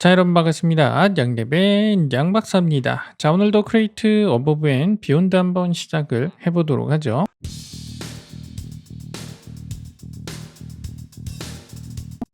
자 여러분 반갑습니다. 양대벤 양박사입니다. 자 오늘도 크레이트 어버브 앤 비욘드 한번 시작을 해보도록 하죠.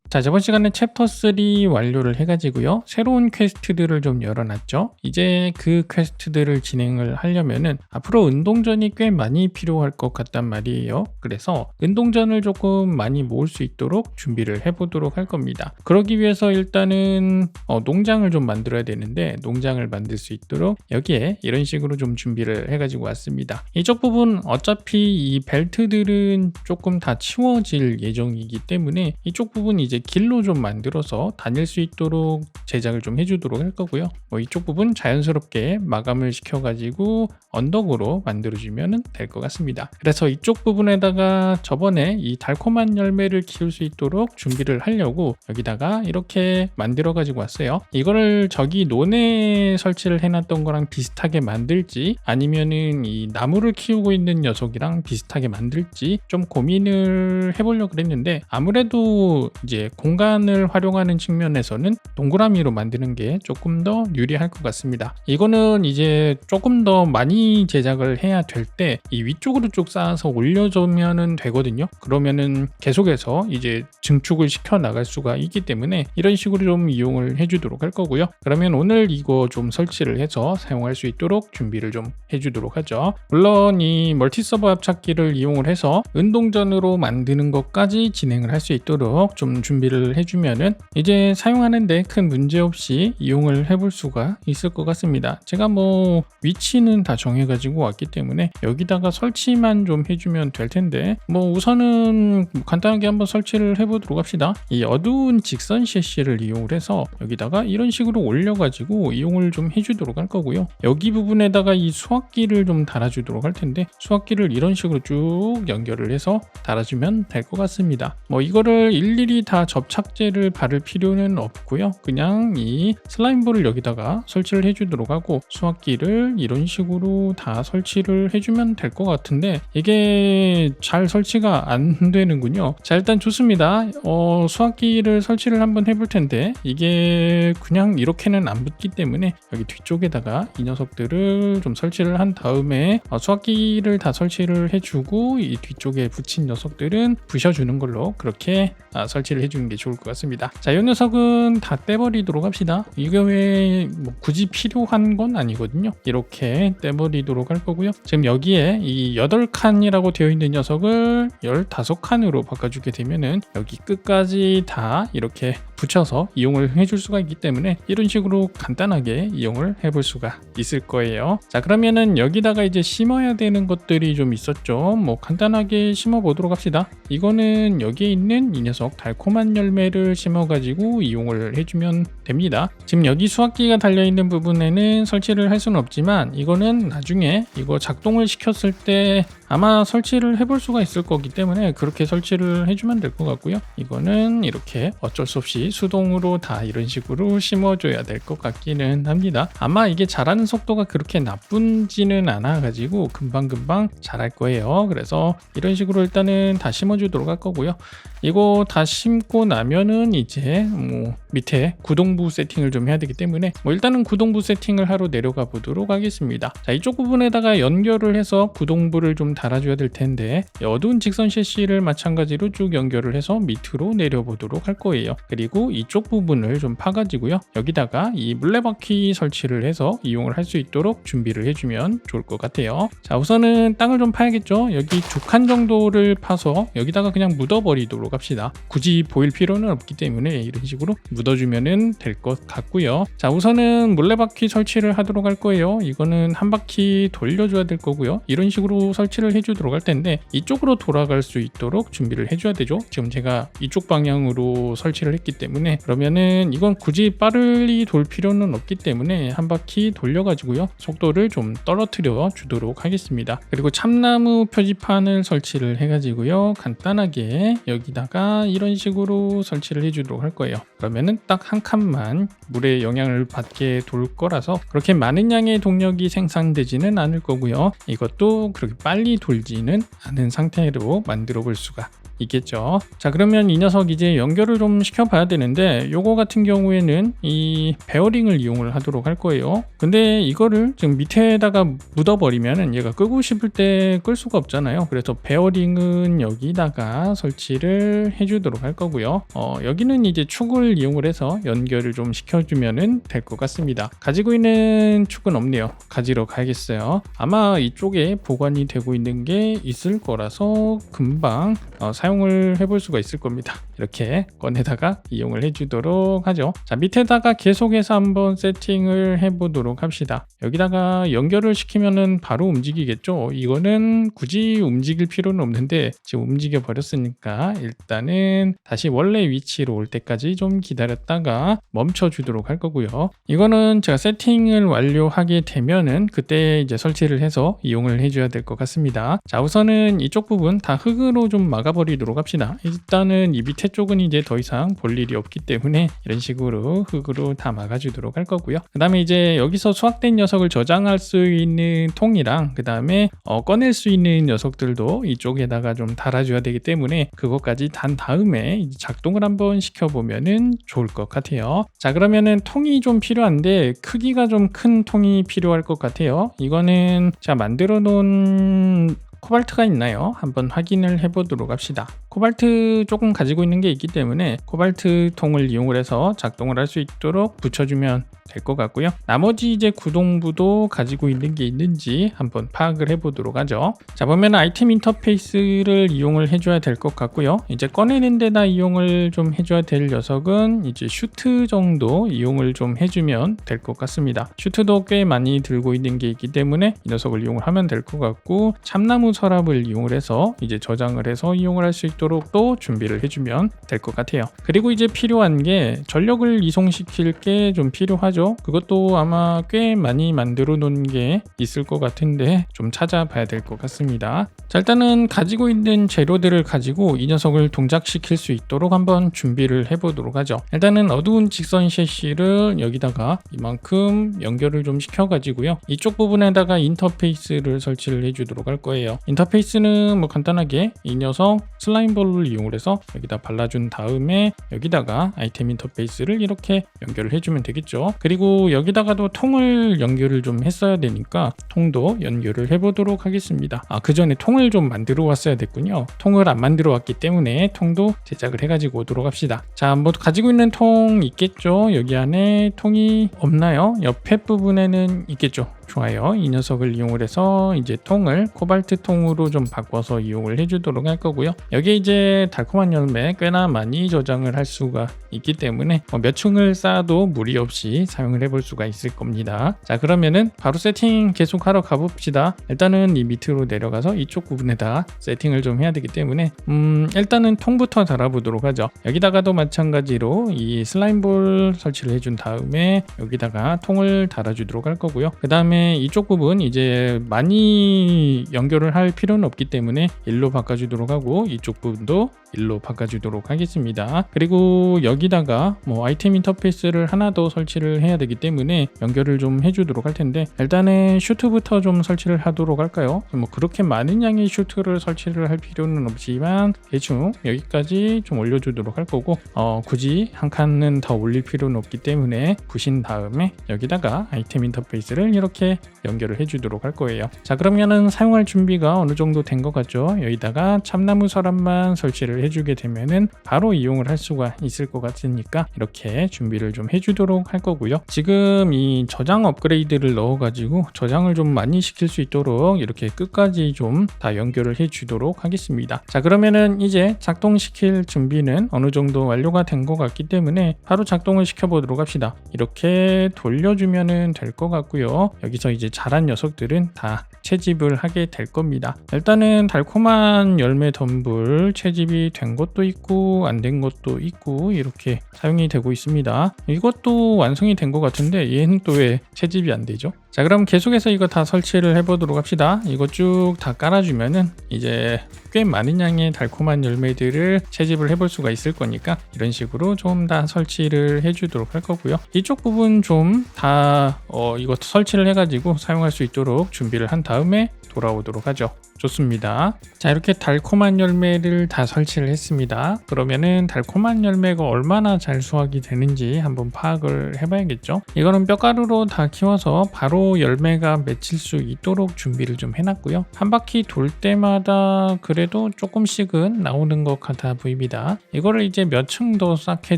자 저번 시간에 챕터 3 완료를 해가지고요. 새로운 퀘스트들을 좀 열어놨죠. 이제 그 퀘스트들을 진행을 하려면은 앞으로 운동전이 꽤 많이 필요할 것 같단 말이에요. 그래서 운동전을 조금 많이 모을 수 있도록 준비를 해보도록 할 겁니다. 그러기 위해서 일단은 어, 농장을 좀 만들어야 되는데 농장을 만들 수 있도록 여기에 이런 식으로 좀 준비를 해가지고 왔습니다. 이쪽 부분 어차피 이 벨트들은 조금 다 치워질 예정이기 때문에 이쪽 부분 이제 길로 좀 만들어서 다닐 수 있도록 제작을 좀 해주도록 할 거고요. 뭐 이쪽 부분 자연스럽게 마감을 시켜가지고 언덕으로 만들어주면 될 것 같습니다. 그래서 이쪽 부분에다가 저번에 이 달콤한 열매를 키울 수 있도록 준비를 하려고 여기다가 이렇게 만들어 가지고 왔어요. 이거를 저기 논에 설치를 해놨던 거랑 비슷하게 만들지 아니면은 이 나무를 키우고 있는 녀석이랑 비슷하게 만들지 좀 고민을 해보려고 그랬는데 아무래도 이제 공간을 활용하는 측면에서는 동그라미로 만드는 게 조금 더 유리할 것 같습니다. 이거는 이제 조금 더 많이 제작을 해야 될 때 이 위쪽으로 쭉 쌓아서 올려주면 되거든요. 그러면은 계속해서 이제 증축을 시켜 나갈 수가 있기 때문에 이런 식으로 좀 이용을 해주도록 할 거고요. 그러면 오늘 이거 좀 설치를 해서 사용할 수 있도록 준비를 좀 해주도록 하죠. 물론 이 멀티 서버 합착기를 이용을 해서 운동전으로 만드는 것까지 진행을 할 수 있도록 좀 준비 준비를 해주면은 이제 사용하는데 큰 문제 없이 이용을 해볼 수가 있을 것 같습니다. 제가 뭐 위치는 다 정해가지고 왔기 때문에 여기다가 설치만 좀 해주면 될 텐데 뭐 우선은 간단하게 한번 설치를 해보도록 합시다. 이 어두운 직선 CC를 이용을 해서 여기다가 이런 식으로 올려가지고 이용을 좀 해주도록 할 거고요. 여기 부분에다가 이 수학기를 좀 달아주도록 할 텐데 수학기를 이런 식으로 쭉 연결을 해서 달아주면 될 것 같습니다. 뭐 이거를 일일이 다 접착제를 바를 필요는 없고요. 그냥 이 슬라임볼을 여기다가 설치를 해주도록 하고 수학기를 이런 식으로 다 설치를 해주면 될 것 같은데 이게 잘 설치가 안 되는군요. 자 일단 좋습니다. 어, 수학기를 설치를 한번 해볼 텐데 이게 그냥 이렇게는 안 붙기 때문에 여기 뒤쪽에다가 이 녀석들을 좀 설치를 한 다음에 어, 수학기를 다 설치를 해주고 이 뒤쪽에 붙인 녀석들은 부셔주는 걸로 그렇게 아, 설치를 해주 는 게 좋을 것 같습니다. 자, 이 녀석은 다 떼버리도록 합시다. 이게 왜뭐 굳이 필요한 건 아니거든요. 이렇게 떼버리도록 할 거고요. 지금 여기에 이 8칸이라고 되어 있는 녀석을 15칸으로 바꿔주게 되면은 여기 끝까지 다 이렇게 붙여서 이용을 해줄 수가 있기 때문에 이런 식으로 간단하게 이용을 해볼 수가 있을 거예요. 자, 그러면은 여기다가 이제 심어야 되는 것들이 좀 있었죠. 뭐 간단하게 심어 보도록 합시다. 이거는 여기에 있는 이 녀석 달콤한 열매를 심어가지고 이용을 해주면 됩니다. 지금 여기 수확기가 달려있는 부분에는 설치를 할 수는 없지만 이거는 나중에 이거 작동을 시켰을 때 아마 설치를 해볼 수가 있을 거기 때문에 그렇게 설치를 해주면 될 것 같고요. 이거는 이렇게 어쩔 수 없이 수동으로 다 이런 식으로 심어줘야 될 것 같기는 합니다. 아마 이게 자라는 속도가 그렇게 나쁜지는 않아가지고 금방금방 자랄 거예요. 그래서 이런 식으로 일단은 다 심어주도록 할 거고요. 이거 다 심고 나면은 이제 뭐 밑에 구동부 세팅을 좀 해야 되기 때문에 뭐 일단은 구동부 세팅을 하러 내려가 보도록 하겠습니다. 자 이쪽 부분에다가 연결을 해서 구동부를 좀 달아줘야 될 텐데 어두운 직선 CC를 마찬가지로 쭉 연결을 해서 밑으로 내려보도록 할 거예요. 그리고 이쪽 부분을 좀 파가지고요. 여기다가 이 물레바퀴 설치를 해서 이용을 할 수 있도록 준비를 해주면 좋을 것 같아요. 자 우선은 땅을 좀 파야겠죠. 여기 두 칸 정도를 파서 여기다가 그냥 묻어버리도록 합시다. 굳이 보일 필요는 없기 때문에 이런 식으로 묻어주면 될 것 같고요. 자 우선은 물레바퀴 설치를 하도록 할 거예요. 이거는 한 바퀴 돌려줘야 될 거고요. 이런 식으로 설치를 해주도록 할 텐데 이쪽으로 돌아갈 수 있도록 준비를 해줘야 되죠. 지금 제가 이쪽 방향으로 설치를 했기 때문에 그러면은 이건 굳이 빠르게 돌 필요는 없기 때문에 한 바퀴 돌려가지고요. 속도를 좀 떨어뜨려 주도록 하겠습니다. 그리고 참나무 표지판을 설치를 해가지고요. 간단하게 여기다가 이런 식으로 설치를 해주도록 할 거예요. 그러면은 딱 한 칸만 물의 영향을 받게 돌 거라서 그렇게 많은 양의 동력이 생산되지는 않을 거고요. 이것도 그렇게 빨리 돌지는 않은 상태로 만들어 볼 수가 있겠죠. 자 그러면 이 녀석 이제 연결을 좀 시켜봐야 되는데 요거 같은 경우에는 이 베어링을 이용을 하도록 할 거예요. 근데 이거를 지금 밑에다가 묻어버리면은 얘가 끄고 싶을 때 끌 수가 없잖아요. 그래서 베어링은 여기다가 설치를 해주도록 할 거고요. 어, 여기는 이제 축을 이용을 해서 연결을 좀 시켜주면은 될 것 같습니다. 가지고 있는 축은 없네요. 가지러 가야겠어요. 아마 이쪽에 보관이 되고 있는 게 있을 거라서 금방 어, 사 용을 해볼 수가 있을 겁니다. 이렇게 꺼내다가 이용을 해주도록 하죠. 자 밑에다가 계속해서 한번 세팅을 해보도록 합시다. 여기다가 연결을 시키면은 바로 움직이겠죠. 이거는 굳이 움직일 필요는 없는데 지금 움직여 버렸으니까 일단은 다시 원래 위치로 올 때까지 좀 기다렸다가 멈춰 주도록 할 거고요. 이거는 제가 세팅을 완료하게 되면은 그때 이제 설치를 해서 이용을 해줘야 될 것 같습니다. 자 우선은 이쪽 부분 다 흙으로 좀 막아버리 도록 합시다. 일단은 이 밑에 쪽은 이제 더 이상 볼 일이 없기 때문에 이런 식으로 흙으로 다 막아주도록 할 거고요. 그 다음에 이제 여기서 수확된 녀석을 저장할 수 있는 통이랑 그 다음에 어, 꺼낼 수 있는 녀석들도 이쪽에다가 좀 달아줘야 되기 때문에 그것까지 단 다음에 작동을 한번 시켜보면은 좋을 것 같아요. 자 그러면은 통이 좀 필요한데 크기가 좀 큰 통이 필요할 것 같아요. 이거는 제가 만들어 놓은 코발트가 있나요? 한번 확인을 해보도록 합시다. 코발트 조금 가지고 있는 게 있기 때문에 코발트 통을 이용을 해서 작동을 할 수 있도록 붙여주면 될 것 같고요. 나머지 이제 구동부도 가지고 있는 게 있는지 한번 파악을 해보도록 하죠. 자 보면 아이템 인터페이스를 이용을 해줘야 될 것 같고요. 이제 꺼내는 데다 이용을 좀 해줘야 될 녀석은 이제 슈트 정도 이용을 좀 해주면 될 것 같습니다. 슈트도 꽤 많이 들고 있는 게 있기 때문에 이 녀석을 이용을 하면 될 것 같고 참나무 서랍을 이용을 해서 이제 저장을 해서 이용을 할 수 있도록 또 준비를 해주면 될 것 같아요. 그리고 이제 필요한 게 전력을 이송시킬 게 좀 필요하죠. 그것도 아마 꽤 많이 만들어 놓은 게 있을 것 같은데 좀 찾아봐야 될 것 같습니다. 자 일단은 가지고 있는 재료들을 가지고 이 녀석을 동작시킬 수 있도록 한번 준비를 해보도록 하죠. 일단은 어두운 직선 셰시를 여기다가 이만큼 연결을 좀 시켜가지고요. 이쪽 부분에다가 인터페이스를 설치를 해주도록 할 거예요. 인터페이스는 뭐 간단하게 이 녀석 슬라임 볼을 이용해서 여기다 발라준 다음에 여기다가 아이템 인터페이스를 이렇게 연결을 해주면 되겠죠. 그리고 여기다가도 통을 연결을 좀 했어야 되니까 통도 연결을 해보도록 하겠습니다. 아, 그 전에 통을 좀 만들어 왔어야 됐군요. 통을 안 만들어 왔기 때문에 통도 제작을 해가지고 오도록 합시다. 자, 뭐 가지고 있는 통 있겠죠? 여기 안에 통이 없나요? 옆에 부분에는 있겠죠. 좋아요. 이 녀석을 이용을 해서 이제 통을 코발트 통으로 좀 바꿔서 이용을 해주도록 할 거고요. 여기에 이제 달콤한 열매 꽤나 많이 저장을 할 수가 있기 때문에 뭐몇 층을 쌓아도 무리 없이 사용을 해볼 수가 있을 겁니다. 자 그러면은 바로 세팅 계속하러 가봅시다. 일단은 이 밑으로 내려가서 이쪽 부분에다 세팅을 좀 해야 되기 때문에 음 일단은 통부터 달아보도록 하죠. 여기다가도 마찬가지로 이 슬라임볼 설치를 해준 다음에 여기다가 통을 달아주도록 할 거고요. 그 다음에 이쪽 부분 이제 많이 연결을 할 필요는 없기 때문에 일로 바꿔주도록 하고 이쪽 부분도 일로 바꿔주도록 하겠습니다. 그리고 여기다가 뭐 아이템 인터페이스를 하나 더 설치를 해야 되기 때문에 연결을 좀 해주도록 할 텐데 일단은 슈트부터 좀 설치를 하도록 할까요? 뭐 그렇게 많은 양의 슈트를 설치를 할 필요는 없지만 대충 여기까지 좀 올려주도록 할 거고 어, 굳이 한 칸은 더 올릴 필요는 없기 때문에 부신 다음에 여기다가 아이템 인터페이스를 이렇게 연결을 해주도록 할 거예요. 자 그러면은 사용할 준비가 어느 정도 된 것 같죠? 여기다가 참나무 서랍만 설치를 해주게 되면은 바로 이용을 할 수가 있을 것 같으니까 이렇게 준비를 좀 해주도록 할 거고요. 지금 이 저장 업그레이드를 넣어가지고 저장을 좀 많이 시킬 수 있도록 이렇게 끝까지 좀 다 연결을 해주도록 하겠습니다. 자 그러면은 이제 작동시킬 준비는 어느 정도 완료가 된 것 같기 때문에 바로 작동을 시켜보도록 합시다. 이렇게 돌려주면은 될 것 같고요. 여기서 이제 자란 녀석들은 다 채집을 하게 될 겁니다. 일단은 달콤한 열매 덤불 채집이 된 것도 있고 안 된 것도 있고 이렇게 사용이 되고 있습니다. 이것도 완성이 된 것 같은데 얘는 또 왜 채집이 안 되죠? 자 그럼 계속해서 이거 다 설치를 해보도록 합시다. 이거 쭉 다 깔아주면은 이제 꽤 많은 양의 달콤한 열매들을 채집을 해볼 수가 있을 거니까 이런 식으로 좀 다 설치를 해주도록 할 거고요. 이쪽 부분 좀다 어, 이거 설치를 해가지고 사용할 수 있도록 준비를 한 다음에 돌아오도록 하죠. 좋습니다. 자, 이렇게 달콤한 열매를 다 설치를 했습니다. 그러면은 달콤한 열매가 얼마나 잘 수확이 되는지 한번 파악을 해봐야겠죠. 이거는 뼈가루로 다 키워서 바로 열매가 맺힐 수 있도록 준비를 좀 해놨고요. 한 바퀴 돌 때마다 그래도 조금씩은 나오는 것 같아 보입니다. 이거를 이제 몇 층 더 쌓게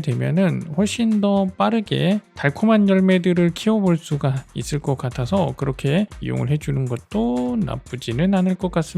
되면은 훨씬 더 빠르게 달콤한 열매들을 키워볼 수가 있을 것 같아서 그렇게 이용을 해주는 것도 나쁘지는 않을 것 같습니다.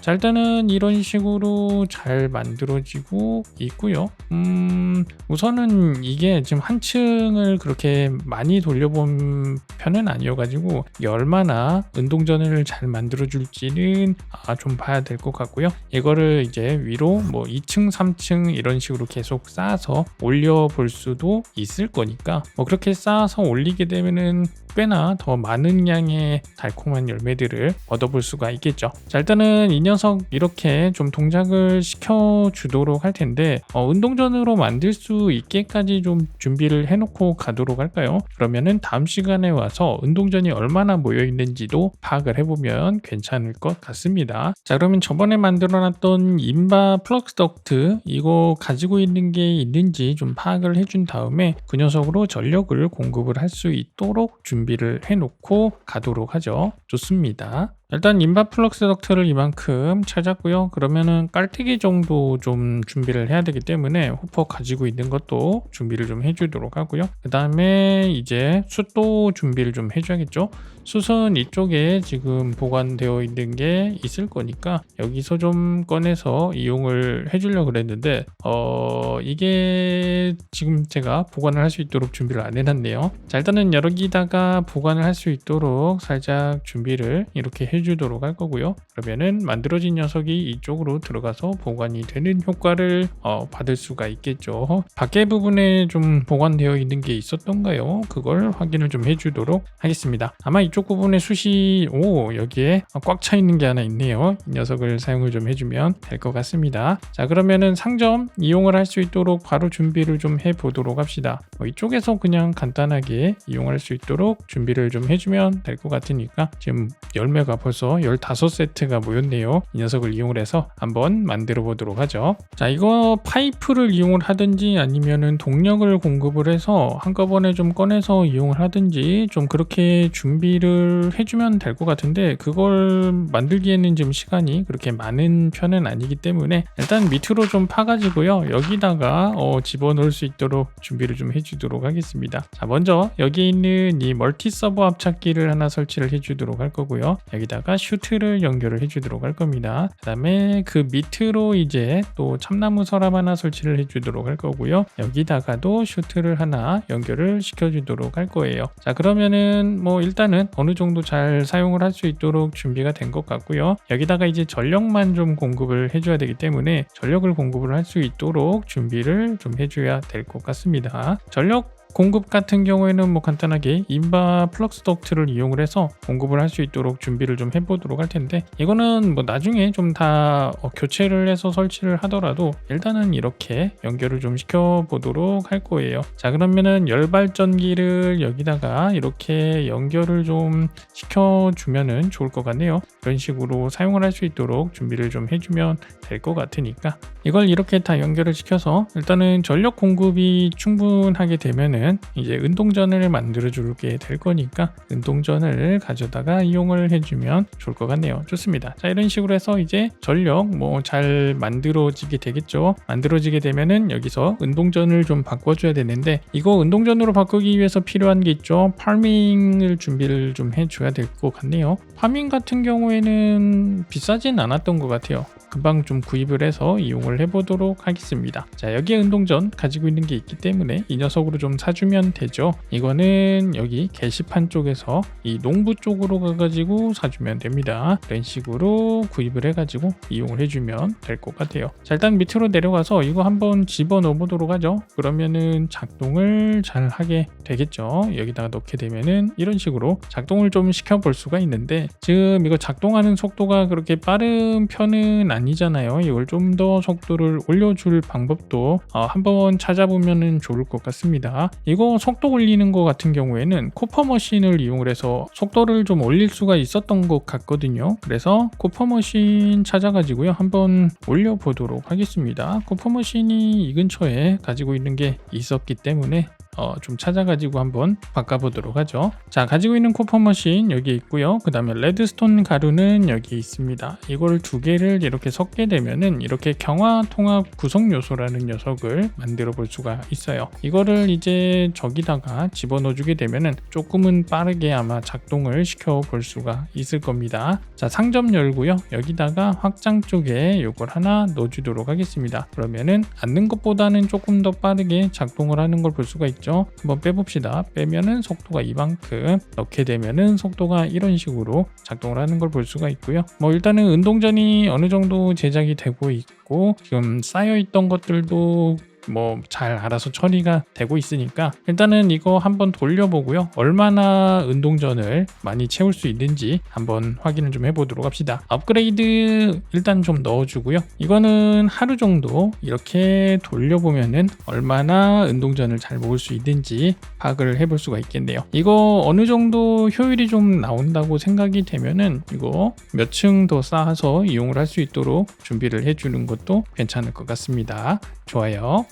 자, 일단은 이런 식으로 잘 만들어지고 있고요. 음, 우선은 이게 지금 한 층을 그렇게 많이 돌려본 편은 아니어가지고 얼마나 운동전을 잘 만들어줄지는 아, 좀 봐야 될 것 같고요. 이거를 이제 위로 뭐 2층, 3층 이런 식으로 계속 쌓아서 올려볼 수도 있을 거니까 뭐 그렇게 쌓아서 올리게 되면은 꽤나 더 많은 양의 달콤한 열매들을 얻어볼 수가 있겠죠. 자, 일단은 이 녀석 이렇게 좀 동작을 시켜 주도록 할 텐데 어, 운동전으로 만들 수 있게까지 좀 준비를 해놓고 가도록 할까요? 그러면은 다음 시간에 와서 운동전이 얼마나 모여 있는지도 파악을 해보면 괜찮을 것 같습니다. 자, 그러면 저번에 만들어놨던 인바 플럭스 덕트 이거 가지고 있는 게 있는지 좀 파악을 해준 다음에 그 녀석으로 전력을 공급을 할 수 있도록 준비 를 해놓고 가도록 하죠. 좋습니다. 일단 인바 플럭스 덕트를 이만큼 찾았고요. 그러면은 깔때기 정도 좀 준비를 해야 되기 때문에 호퍼 가지고 있는 것도 준비를 좀 해주도록 하고요. 그 다음에 이제 숯도 준비를 좀 해줘야겠죠. 숯은 이쪽에 지금 보관되어 있는 게 있을 거니까 여기서 좀 꺼내서 이용을 해주려고 그랬는데 어 이게 지금 제가 보관을 할 수 있도록 준비를 안 해놨네요. 자 일단은 여기다가 보관을 할 수 있도록 살짝 준비를 이렇게 해 해주도록 할 거고요. 그러면은 만들어진 녀석이 이쪽으로 들어가서 보관이 되는 효과를 어, 받을 수가 있겠죠. 밖에 부분에 좀 보관되어 있는 게 있었던가요? 그걸 확인을 좀 해주도록 하겠습니다. 아마 이쪽 부분에 숯이 오 여기에 꽉 차 있는 게 하나 있네요. 이 녀석을 사용을 좀 해주면 될 것 같습니다. 자 그러면은 상점 이용을 할 수 있도록 바로 준비를 좀 해보도록 합시다. 뭐 이쪽에서 그냥 간단하게 이용할 수 있도록 준비를 좀 해주면 될 것 같으니까 지금 열매가 벌써 15세트가 모였네요. 이 녀석을 이용을 해서 한번 만들어 보도록 하죠. 자, 이거 파이프를 이용을 하든지 아니면은 동력을 공급을 해서 한꺼번에 좀 꺼내서 이용을 하든지 좀 그렇게 준비를 해주면 될 것 같은데 그걸 만들기에는 지금 시간이 그렇게 많은 편은 아니기 때문에 일단 밑으로 좀 파가지고요. 여기다가 어, 집어넣을 수 있도록 준비를 좀 해주도록 하겠습니다. 자, 먼저 여기 있는 이 멀티 서버 압착기를 하나 설치를 해주도록 할 거고요. 여기다 여기다가 슈트를 연결을 해주도록 할 겁니다. 그 다음에 그 밑으로 이제 또 참나무 서랍 하나 설치를 해주도록 할 거고요. 여기다가도 슈트를 하나 연결을 시켜주도록 할 거예요. 자 그러면은 뭐 일단은 어느 정도 잘 사용을 할 수 있도록 준비가 된 것 같고요. 여기다가 이제 전력만 좀 공급을 해줘야 되기 때문에 전력을 공급을 할 수 있도록 준비를 좀 해줘야 될 것 같습니다. 전력 공급 같은 경우에는 뭐 간단하게 인바 플럭스 덕트를 이용을 해서 공급을 할 수 있도록 준비를 좀 해보도록 할 텐데 이거는 뭐 나중에 좀다 어, 교체를 해서 설치를 하더라도 일단은 이렇게 연결을 좀 시켜 보도록 할 거예요. 자 그러면은 열발전기를 여기다가 이렇게 연결을 좀 시켜 주면은 좋을 것 같네요. 이런 식으로 사용을 할 수 있도록 준비를 좀 해주면 될 것 같으니까. 이걸 이렇게 다 연결을 시켜서 일단은 전력 공급이 충분하게 되면은 되면 이제 운동전을 만들어 줄게 될 거니까 운동전을 가져다가 이용을 해주면 좋을 것 같네요. 좋습니다. 자 이런 식으로 해서 이제 전력 뭐 잘 만들어지게 되겠죠. 만들어지게 되면은 여기서 운동전을 좀 바꿔줘야 되는데 이거 운동전으로 바꾸기 위해서 필요한 게 있죠. 파밍을 준비를 좀 해줘야 될 것 같네요. 파밍 같은 경우에는 비싸진 않았던 것 같아요. 금방 좀 구입을 해서 이용을 해보도록 하겠습니다. 자 여기에 운동전 가지고 있는 게 있기 때문에 이 녀석으로 좀 사주면 되죠. 이거는 여기 게시판 쪽에서 이 농부 쪽으로 가가지고 사주면 됩니다. 이런 식으로 구입을 해가지고 이용을 해주면 될 것 같아요. 자 일단 밑으로 내려가서 이거 한번 집어넣어 보도록 하죠. 그러면은 작동을 잘 하게 되겠죠. 여기다가 넣게 되면은 이런 식으로 작동을 좀 시켜볼 수가 있는데 지금 이거 작동하는 속도가 그렇게 빠른 편은 아니 잖아요. 이걸 좀 더 속도를 올려줄 방법도 어, 한번 찾아보면 좋을 것 같습니다. 이거 속도 올리는 거 같은 경우에는 코퍼 머신을 이용을 해서 속도를 좀 올릴 수가 있었던 것 같거든요. 그래서 코퍼 머신 찾아가지고요. 한번 올려보도록 하겠습니다. 코퍼 머신이 이 근처에 가지고 있는 게 있었기 때문에 어, 좀 찾아가지고 한번 바꿔보도록 하죠. 자, 가지고 있는 코퍼 머신 여기 있고요. 그 다음에 레드스톤 가루는 여기 있습니다. 이걸 두 개를 이렇게 섞게 되면은 이렇게 경화 통합 구성 요소라는 녀석을 만들어 볼 수가 있어요. 이거를 이제 저기다가 집어넣어 주게 되면은 조금은 빠르게 아마 작동을 시켜 볼 수가 있을 겁니다. 자, 상점 열고요. 여기다가 확장 쪽에 이걸 하나 넣어 주도록 하겠습니다. 그러면은 앉는 것보다는 조금 더 빠르게 작동을 하는 걸 볼 수가 있죠. 한번 빼봅시다. 빼면은 속도가 이만큼 넣게 되면은 속도가 이런 식으로 작동을 하는 걸 볼 수가 있고요. 뭐 일단은 운동전이 어느 정도 제작이 되고 있고 지금 쌓여 있던 것들도 뭐 잘 알아서 처리가 되고 있으니까 일단은 이거 한번 돌려보고요. 얼마나 운동전을 많이 채울 수 있는지 한번 확인을 좀 해보도록 합시다. 업그레이드 일단 좀 넣어주고요. 이거는 하루 정도 이렇게 돌려보면은 얼마나 운동전을 잘 모을 수 있는지 파악을 해볼 수가 있겠네요. 이거 어느 정도 효율이 좀 나온다고 생각이 되면은 이거 몇 층 더 쌓아서 이용을 할 수 있도록 준비를 해주는 것도 괜찮을 것 같습니다. 좋아요.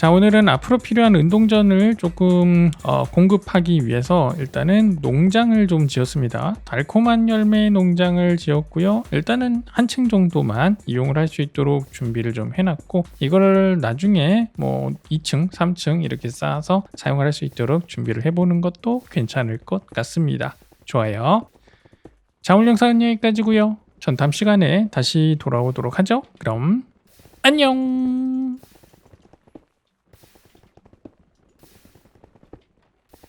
자 오늘은 앞으로 필요한 운동전을 조금 어, 공급하기 위해서 일단은 농장을 좀 지었습니다. 달콤한 열매 농장을 지었고요. 일단은 한 층 정도만 이용을 할 수 있도록 준비를 좀 해놨고 이거를 나중에 뭐 2층 3층 이렇게 쌓아서 사용을 할 수 있도록 준비를 해보는 것도 괜찮을 것 같습니다. 좋아요. 자 오늘 영상은 여기까지고요. 전 다음 시간에 다시 돌아오도록 하죠. 그럼 안녕